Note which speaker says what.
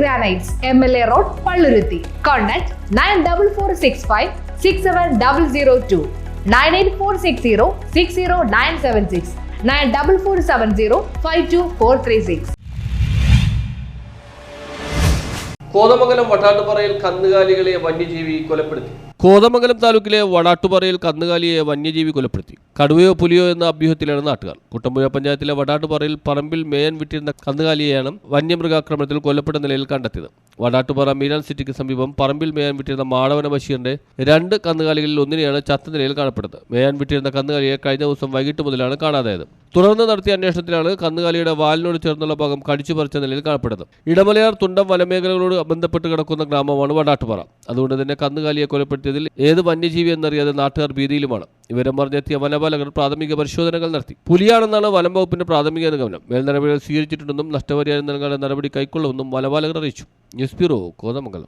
Speaker 1: Granites M L A road Palluruthy contact nine double four six five six seven double zero two nine eight four six zero six zero nine seven six nine double four seven zero five two four three six
Speaker 2: Kothamangalam വട്ടാട്ടുപറയിൽ കന്നുകാലികളെ വന്യജീവി കൊലപ്പെടുത്തി. കോതമംഗലം താലൂക്കിലെ വടാട്ടുപാറയിൽ കന്നുകാലിയെ വന്യജീവി കൊലപ്പെടുത്തി. കടുവയോ പുലിയോ എന്ന അഭ്യൂഹത്തിലാണ് നാട്ടുകാർ. കുട്ടമ്പുഴ പഞ്ചായത്തിലെ വടാട്ടുപാറയിൽ പറമ്പിൽ മേയൻ വിട്ടിരുന്ന കന്നുകാലിയെയാണ് വന്യമൃഗാക്രമണത്തിൽ കൊല്ലപ്പെട്ട നിലയിൽ കണ്ടെത്തിയത്. വടാട്ടുപാറ മീനാൻ സിറ്റിക്ക് സമീപം പറമ്പിൽ മേയാൻ വിട്ടിരുന്ന മാളവന ബഷീറിന്റെ രണ്ട് കന്നുകാലികളിൽ ഒന്നിനെയാണ് ചത്ത നിലയിൽ കാണപ്പെട്ടത് മേയാൻ വിട്ടിരുന്ന കന്നുകാലിയെ കഴിഞ്ഞ ദിവസം വൈകിട്ട് മുതലാണ് കാണാതായത്. തുടർന്ന് നടത്തിയ അന്വേഷണത്തിലാണ് കന്നുകാലിയുടെ വാലിനോട് ചേർന്നുള്ള ഭാഗം കടിച്ചു പറിച്ച നിലയിൽ കാണപ്പെടുന്നത്. ഇടമലയാർ തുണ്ടം വനമേഖലകളോട് ബന്ധപ്പെട്ട് കിടക്കുന്ന ഗ്രാമമാണ് വടാട്ടുപാറ. അതുകൊണ്ട് തന്നെ കന്നുകാലിയെ കൊലപ്പെടുത്തിയതിൽ ഏത് വന്യജീവി എന്നറിയാതെ നാട്ടുകാർ ഭീതിയിലുമാണ്. വിവരം പറഞ്ഞെത്തിയ വനപാലകർ പ്രാഥമിക പരിശോധനകൾ നടത്തി. പുലിയാണെന്നാണ് വനം വകുപ്പിന്റെ പ്രാഥമിക നിഗമനം. മേൽനടപടികൾ സ്വീകരിച്ചിട്ടുണ്ടെന്നും നഷ്ടപരിഹാരം നൽകാനുള്ള നടപടി കൈക്കൊള്ളുമെന്നും വനപാലകർ അറിയിച്ചു. News bureau Kothamangalam.